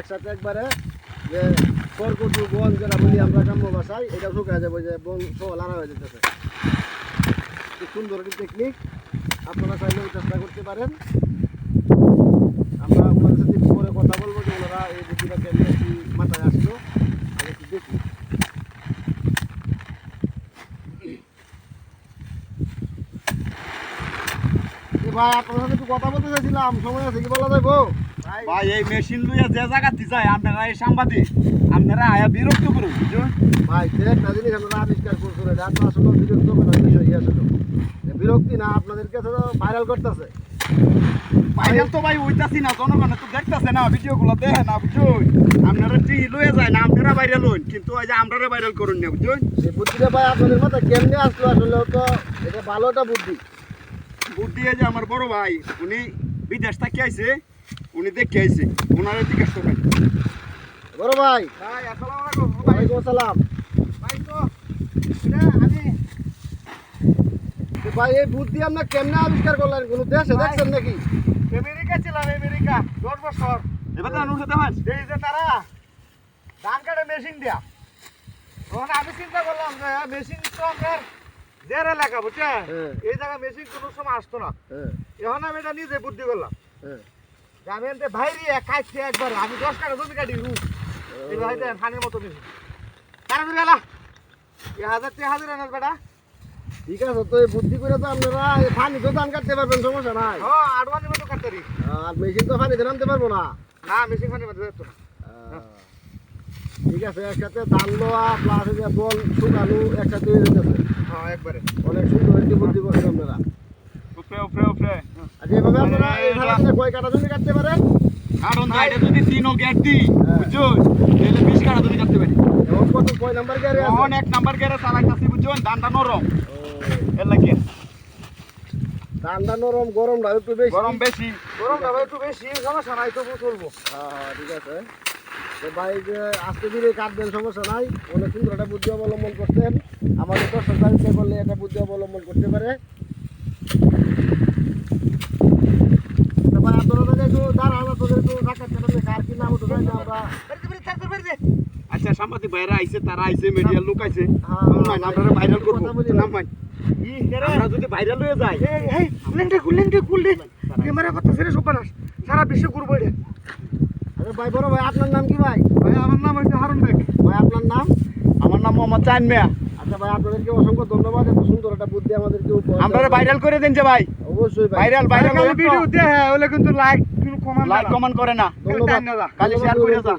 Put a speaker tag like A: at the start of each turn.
A: একসাথে একবারে যে খড়কুটু বন যেটা বলি আমরা গ্রাম্য ভাষায়, এটা শুকায় যাবে যে বন সহ লাড়া হয়ে যেতেছে। সুন্দর একটি টেকনিক আপনারা চাইলেও চেষ্টা করতে পারেন। আমরা ওনাদের সাথে পরে কথা বলব যে ওনারা এই বুদ্ধিটা কেমন মাথায় আসলো আমি একটু দেখি এ ভাই আপনার সাথে একটু কথা বলতে চাইছিলাম। সময় আছে কি বলা যাব ভাই
B: ভাই এই মেশিন লইয়া যে জায়গাতে যায় আপনারা এই সাংবাদিক আপনারা আয়া বিরক্ত করুন
A: ভাই একটা জিনিস আবিষ্কার এটা আসলে বিরক্ত করার বিষয় আসলে। বিরক্তি না আপনাদের কাছে তো ভাইরাল করতেছে।
B: ভাইরাল তো ভাই হইতাছি না জনগণে তো দেখতাছে না ভিডিও গুলো দেখে না বুঝছেন? আপনারা টিভি লইয়া যায় না আপনারা ভাইরাল হইন কিন্তু ওই যে ভাইরাল করুন না বুঝছেন?
A: এই বুদ্ধিটা ভাই আপনাদের মাথায় কেমনে আসলো আসলে তো এটা ভালো একটা বুদ্ধি।
B: বুদ্ধি এই যে আমার বড় ভাই উনি বিদেশ থেকে আইছে উনি দেখে আইছে ওনারে জিজ্ঞেস করবেন।
A: বড় ভাই।
B: ভাই আসসালামু আলাইকুম
A: ওয়ালাইকুম আসসালাম।
B: ভাই তো আমি
A: ভাই এই বুদ্ধি আপনার কেমনে আবিষ্কার করলেন? কোনো দেশে দেখছেন নাকি?
B: আমেরিকা ছিলাম আমেরিকা দশ বছর। এবার তো অনুষে দেওয়ান এই যে তারা ধান কাটে মেশিন দিয়া। তখন আমি চিন্তা করলাম যে মেশিন তো আমার জের এলাকা বুঝছেন?
A: হ্যাঁ।
B: এই জায়গা মেশিন কোনো সময় আসতো না।
A: হ্যাঁ।
B: এখন আমি এটা নিজে বুদ্ধি করলাম।
A: হ্যাঁ।
B: আমি এনতে ভাইরি কাটছি একবার আমি দশ কাটা জমি কাটি রু ভাইতে ফানের মতো মেশিন। কারণ গেলা। এই হাজার টি হাজার আনার বেটা।
A: ঠিক আছে তো বুদ্ধি করে তো আপনারা পানি তো ধান কাটতে পারবেন সমস্যা নাই।
B: হ আডওয়ানি মতো কাটতারি
A: আর মেশিন তো পানিতে নামতে পারব না।
B: না মেশিন ফানের মতো না।
A: ঠিক আছে একসাথে ধান লোয়া প্লাস যে বল শুকানো একসাথে হয়ে যেতেছে
B: হ্যাঁ একবারে।
A: অনেক সুন্দর একটি বুদ্ধি করছেন আপনারা।
B: উপরে উপরে উপরে।
A: আর যেভাবে আপনারা এই ধারাতে কয় কাটা জমি কাটতে পারেন
B: কারণ এটা যদি তিনও গেট দিই
A: হ্যাঁ।
B: বুঝছ? তাহলে বিশ কাটা তুমি কাটতে পারি।
A: এখন কত কয় নাম্বার গাড়ি আছে?
B: এক নাম্বার গেড়ে চালাইতাছি বুঝছ? ধানটা নরম। এর লাগে।
A: ঠান্ডা নরম গরম না একটু বেশি।
B: গরম বেশি। গরম দাবা একটু বেশি সমস্যা নাই তবু চলবো।
A: হ্যাঁ হ্যাঁ ঠিক আছে। ভাই যে আজকে দিনে কাটবেন সমস্যা নাই। অনেক সুন্দর একটা বুদ্ধি অবলম্বন করতেন। আমাদের দর্শক ইচ্ছা করলে একটা বুদ্ধি অবলম্বন করতে পারে। তো ভাই আপনারা তো একটু দাঁড়ান আপনাদের একটু সাক্ষাৎ কাটালে কার কি নাম আমরা
B: আচ্ছা সাংবাদিক ভাইরা আইছে তারা আইছে মিডিয়ার লোক আইছে
A: হ্যাঁ,
B: আমরা আপনারা ভাইরাল করব। নাম ভাই আমরা যদি ভাইরাল হয়ে যাই।
A: ক্যামেরা কথা ছেড়ে সব সারা বিশ্ব ঘুরবো এটা আরে ভাই বড় ভাই আপনার নাম কি ভাই?
B: ভাই আমার নাম হচ্ছে হারুন বেগ।
A: ভাই আপনার নাম?
B: আমার নাম মোহাম্মদ চাইন মিয়া।
A: আচ্ছা ভাই আপনাদেরকে অসংখ্য ধন্যবাদ এত সুন্দর একটা বুদ্ধি আমাদেরকে উপহার
B: আপনারা ভাইরাল করে দেন যে ভাই।
A: অবশ্যই ভাই।
B: ভাইরাল ভাইরাল
C: ভিডিও দেয় হলে কিন্তু লাইক কিন্তু কমান
B: লাইক কমেন্ট করে না।
A: ধন্যবাদ।
B: খালি শেয়ার করে যা।